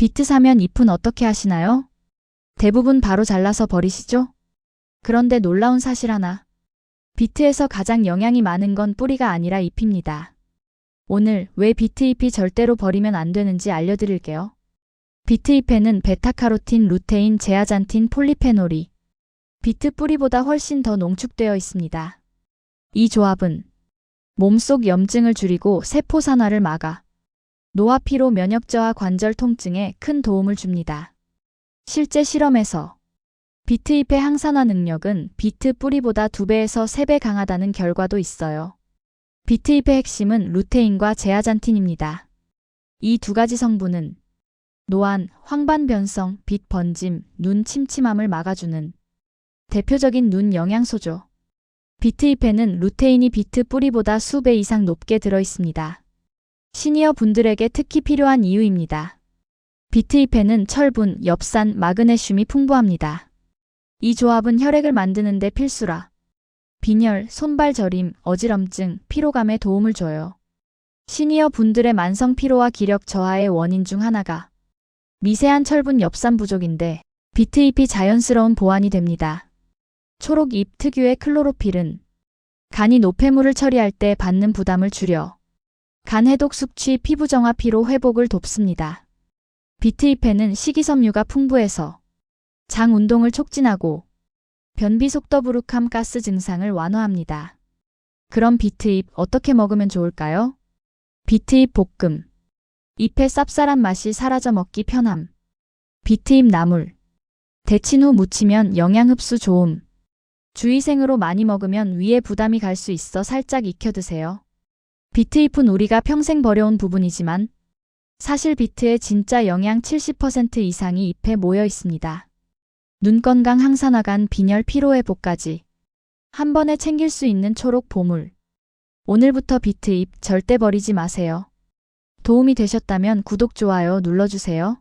비트 사면 잎은 어떻게 하시나요? 대부분 바로 잘라서 버리시죠? 그런데 놀라운 사실 하나. 비트에서 가장 영양이 많은 건 뿌리가 아니라 잎입니다. 오늘 왜 비트 잎이 절대로 버리면 안 되는지 알려드릴게요. 비트 잎에는 베타카로틴, 루테인, 제아잔틴, 폴리페놀이 비트 뿌리보다 훨씬 더 농축되어 있습니다. 이 조합은 몸속 염증을 줄이고 세포 산화를 막아 노화 피로 면역 저하 관절 통증에 큰 도움을 줍니다. 실제 실험에서 비트 잎의 항산화 능력은 비트 뿌리보다 2배에서 3배 강하다는 결과도 있어요. 비트 잎의 핵심은 루테인과 제아잔틴입니다. 이 두 가지 성분은 노안, 황반 변성, 빛 번짐, 눈 침침함을 막아주는 대표적인 눈 영양소죠. 비트 잎에는 루테인이 비트 뿌리보다 수배 이상 높게 들어 있습니다. 시니어 분들에게 특히 필요한 이유입니다. 비트 잎에는 철분, 엽산, 마그네슘이 풍부합니다. 이 조합은 혈액을 만드는 데 필수라. 빈혈, 손발 저림, 어지럼증, 피로감에 도움을 줘요. 시니어 분들의 만성 피로와 기력 저하의 원인 중 하나가 미세한 철분 엽산 부족인데 비트 잎이 자연스러운 보완이 됩니다. 초록 잎 특유의 클로로필은 간이 노폐물을 처리할 때 받는 부담을 줄여 간 해독 숙취 피부 정화 피로 회복을 돕습니다. 비트 잎에는 식이섬유가 풍부해서 장 운동을 촉진하고 변비 속더부룩함 가스 증상을 완화합니다. 그럼 비트잎 어떻게 먹으면 좋을까요? 비트잎 볶음. 잎의 쌉쌀한 맛이 사라져 먹기 편함. 비트잎 나물. 데친 후 무치면 영양 흡수 좋음. 주의생으로 많이 먹으면 위에 부담이 갈 수 있어 살짝 익혀 드세요. 비트잎은 우리가 평생 버려온 부분이지만 사실 비트의 진짜 영양 70% 이상이 잎에 모여 있습니다. 눈 건강 항산화간 빈혈 피로회복까지 한 번에 챙길 수 있는 초록 보물. 오늘부터 비트잎 절대 버리지 마세요. 도움이 되셨다면 구독, 좋아요 눌러주세요.